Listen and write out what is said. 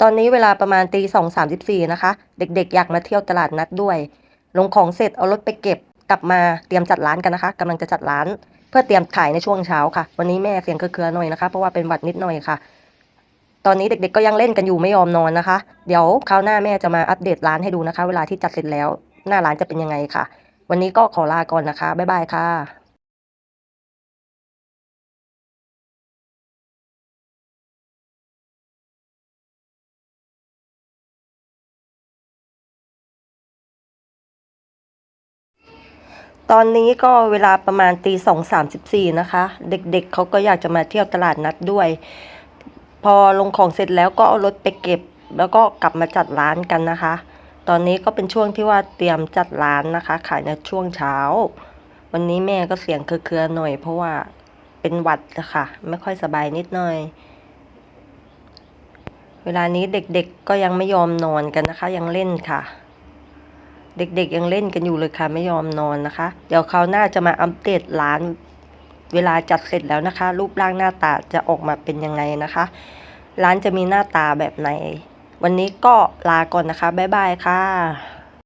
ตอนนี้เวลาประมาณตีสองสามสิบสี่นะคะ เด็กๆ อยากมาเที่ยวตลาดนัดด้วย ลงของเสร็จเอารถไปเก็บกลับมาเตรียมจัดร้านกันนะคะกำลังจะจัดร้าน เพื่อเตรียมขายในช่วงเช้าค่ะ วันนี้แม่เสียงเครือๆหน่อยนะคะ เพราะว่าเป็นหวัดนิดหน่อยค่ะ ตอนนี้เด็กๆก็ยังเล่นกันอยู่ไม่ยอมนอนนะคะ เดี๋ยวคราวหน้าแม่จะมาอัปเดตร้านให้ดูนะคะ เวลาที่จัดเสร็จแล้ว หน้าร้านจะเป็นยังไงค่ะ วันนี้ก็ขอลาก่อนนะคะบ๊ายบายค่ะ ตอนนี้ก็เวลาประมาณตีสองสามสิบสี่นะคะ เด็กๆเขาก็อยากจะมาเที่ยวตลาดนัดด้วย พอลงของเสร็จแล้วก็เอารถไปเก็บ แล้วก็กลับมาจัดร้านกันนะคะ ตอนนี้ก็เป็นช่วงที่ว่าเตรียมจัดร้านนะคะ ขายในช่วงเช้า วันนี้แม่ก็เสียงเครือๆหน่อย เพราะว่าเป็นหวัดนะคะไม่ค่อยสบายนิดหน่อย เวลานี้เด็กๆก็ยังไม่ยอมนอนกันนะคะ ยังเล่นค่ะ เด็กๆยังเล่นกันอยู่เลยค่ะไม่ยอมนอนนะคะ เดี๋ยวคราวหน้าจะมาอัปเดตร้าน เวลาจัดเสร็จแล้วนะคะ รูปร่างหน้าตาจะออกมาเป็นยังไงนะคะ ร้านจะมีหน้าตาแบบไหน วันนี้ก็ลาก่อนนะคะบ๊ายบายค่ะ